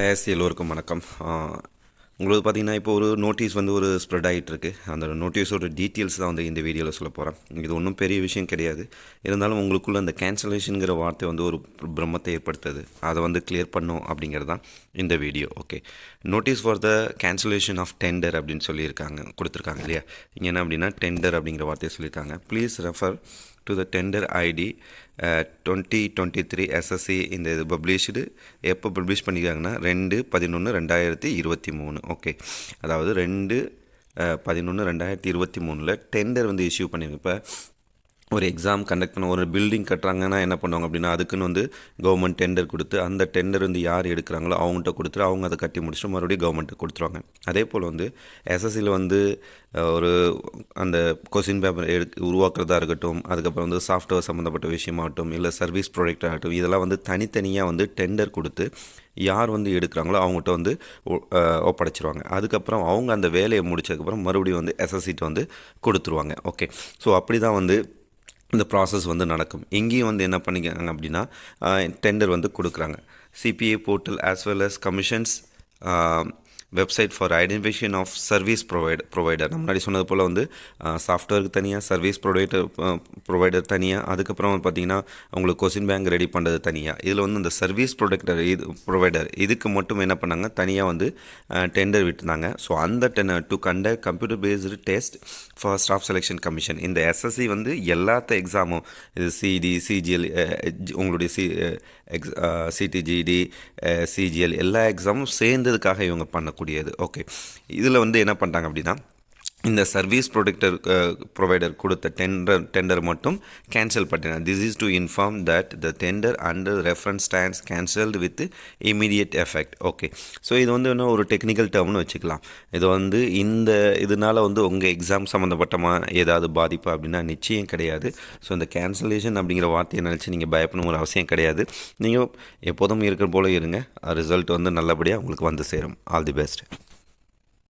S எல்லோருக்கும் வணக்கம். உங்களுக்கு பார்த்தீங்கன்னா இப்போ ஒரு நோட்டீஸ் வந்து ஒரு ஸ்ப்ரெட் ஆகிட்டுருக்கு அந்த நோட்டீஸோட டீட்டெயில்ஸ் தான் வந்து இந்த வீடியோவில் சொல்ல போகிறேன் இது ஒன்றும் பெரிய விஷயம் கிடையாது. இருந்தாலும் உங்களுக்குள்ள அந்த கேன்சலேஷனுங்கிற வார்த்தை வந்து ஒரு பிரம்மத்தை ஏற்படுத்துது. அதை வந்து கிளியர் பண்ணும் அப்படிங்கிறது தான் இந்த video okay notice for the cancellation of tender அப்படின்னு சொல்லியிருக்காங்க கொடுத்துருக்காங்க இல்லையா? இங்கே என்ன அப்படின்னா டெண்டர் அப்படிங்கிற வார்த்தையை சொல்லியிருக்காங்க. Please refer to the tender ID twenty twenty three SSC இந்த இது பப்ளிஷ்டு எப்போ பப்ளிஷ் பண்ணிக்கிறாங்கன்னா ரெண்டு பதினொன்று ரெண்டாயிரத்தி இருபத்தி மூணு. ஓகே அதாவது ரெண்டு பதினொன்று ரெண்டாயிரத்தி இருபத்தி மூணில் டெண்டர் வந்து இஷ்யூ பண்ணியிருக்கு இப்போ ஒரு எக்ஸாம் கண்டக்ட் பண்ண ஒரு பில்டிங் கட்டுறாங்கன்னா என்ன பண்ணுவாங்க அப்படின்னா அதுக்குன்னு வந்து கவர்மெண்ட் டெண்டர் கொடுத்து அந்த டெண்டர் வந்து யார் எடுக்கிறாங்களோ அவங்கள்ட்ட கொடுத்துட்டு அவங்க அதை கட்டி முடிச்சுட்டு மறுபடியும் கவர்மெண்ட்டு கொடுத்துருவாங்க. அதே போல் வந்து எஸ்எஸ்சியில் வந்து ஒரு அந்த கொஸ்டின் பேப்பர் எடு உருவாக்குறதா இருக்கட்டும் அதுக்கப்புறம் வந்து சாஃப்ட்வேர் சம்மந்தப்பட்ட விஷயமாகட்டும் இல்லை சர்வீஸ் ப்ராடக்ட் ஆகட்டும் இதெல்லாம் வந்து தனித்தனியாக வந்து டெண்டர் கொடுத்து யார் வந்து எடுக்கிறாங்களோ அவங்ககிட்ட வந்து ஒ- ஒப்படைச்சிருவாங்க. அதுக்கப்புறம் அவங்க அந்த வேலையை முடிச்சதுக்கப்புறம் மறுபடியும் வந்து எஸ்எஸ்சிட்ட வந்து கொடுத்துருவாங்க. ஓகே ஸோ அப்படி தான் வந்து இந்த ப்ராசஸ் வந்து நடக்கும். இங்கேயும் வந்து என்ன பண்ணிக்கிறாங்க அப்படின்னா டெண்டர் வந்து கொடுக்குறாங்க. CBI portal as well as commissions website for identification of service provide provider நம்ம முன்னாடி சொன்னது போல் வந்து சாஃப்ட்வேருக்கு தனியாக சர்வீஸ் ப்ரொவைடர் ப்ரொவைடர் தனியாக அதுக்கப்புறம் பார்த்தீங்கன்னா உங்களுக்கு கொஸ்டின் பேங்க் ரெடி பண்ணுறது தனியாக இதில் வந்து இந்த சர்வீஸ் ப்ரொடக்டர் இது ப்ரொவைடர் இதுக்கு மட்டும் என்ன பண்ணாங்க தனியாக வந்து டெண்டர் விட்டுருந்தாங்க. ஸோ அந்த ten to conduct computer based test for staff selection commission இந்த எஸ்எஸ்சி வந்து எல்லாத்த எக்ஸாமும் இது சிடி சிஜிஎல் உங்களுடைய சி எக்ஸ் சிடிஜிடி சிஜிஎல் எல்லா எக்ஸாமும் சேர்ந்ததுக்காக இவங்க பண்ணக்கூடியது ஓகே இதில் வந்து என்ன பண்ணுறாங்க அப்படின்னா இந்த சர்வீஸ் ப்ரொடக்டர் ப்ரொவைடர் கொடுத்த டெண்டர் டெண்டர் மட்டும் கேன்சல் பண்ணினார் this is to inform that the tender under reference stands cancelled with immediate effect okay so இது வந்து இன்னும் ஒரு டெக்னிக்கல் டேர்ம்னு வச்சுக்கலாம். இது வந்து இந்த இதனால் வந்து உங்கள் எக்ஸாம் சம்மந்தப்பட்டமாக ஏதாவது பாதிப்பு அப்படின்னா நிச்சயம் கிடையாது. ஸோ இந்த கேன்சலேஷன் அப்படிங்கிற வார்த்தையை நினச்சி நீங்கள் பயப்படணுங்கிற அவசியம் கிடையாது. நீங்கள் எப்போதும் இருக்கிற போல இருங்க. ரிசல்ட் வந்து நல்லபடியாக உங்களுக்கு வந்து சேரும். All the best